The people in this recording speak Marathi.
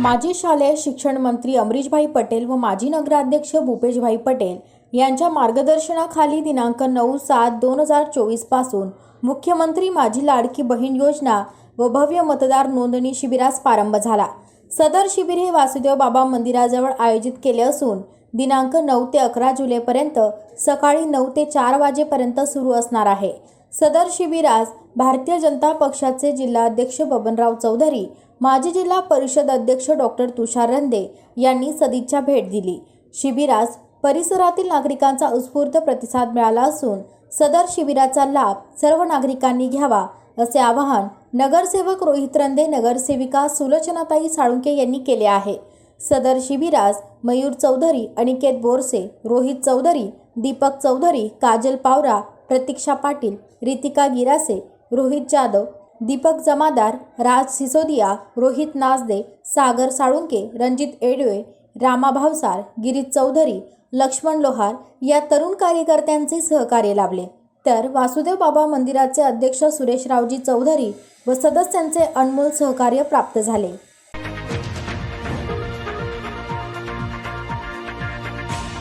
माजी शालेय शिक्षण मंत्री अमरीशभाई पटेल व माजी नगराध्यक्ष भूपेशभाई पटेल यांच्या मार्गदर्शनाखाली दिनांक नऊ सात दोन हजार चोवीसपासून मुख्यमंत्री माझी लाडकी बहीण योजना व भव्य मतदार नोंदणी शिबिरास प्रारंभ झाला. सदर शिबिर हे वासुदेव बाबा मंदिराजवळ आयोजित केले असून दिनांक नऊ ते अकरा जुलैपर्यंत सकाळी नऊ ते चार वाजेपर्यंत सुरू असणार आहे. सदर शिबिरास भारतीय जनता पक्षाचे जिल्हाध्यक्ष बबनराव चौधरी माजी जिल्हा परिषद अध्यक्ष डॉक्टर तुषार रंदे यांनी सदिच्छा भेट दिली. शिबिरास परिसरातील नागरिकांचा उत्स्फूर्त प्रतिसाद मिळाला असून सदर शिबिराचा लाभ सर्व नागरिकांनी घ्यावा असे आवाहन नगरसेवक रोहित रंदे नगरसेविका सुलोचनाताई साळुंके यांनी केले आहे. सदर शिबिरास मयूर चौधरी अनिकेत बोरसे रोहित चौधरी दीपक चौधरी काजल पावरा प्रतीक्षा पाटील रितिका गिरासे रोहित जाधव दीपक जमादार राज सिसोदिया रोहित नाजदे सागर साळुंके रणजित एडवे रामा भावसार गिरीश चौधरी लक्ष्मण लोहार या तरुण कार्यकर्त्यांचे सहकार्य लाभले. तर वासुदेव बाबा मंदिराचे अध्यक्ष सुरेशरावजी चौधरी व सदस्यांचे अनमोल सहकार्य प्राप्त झाले.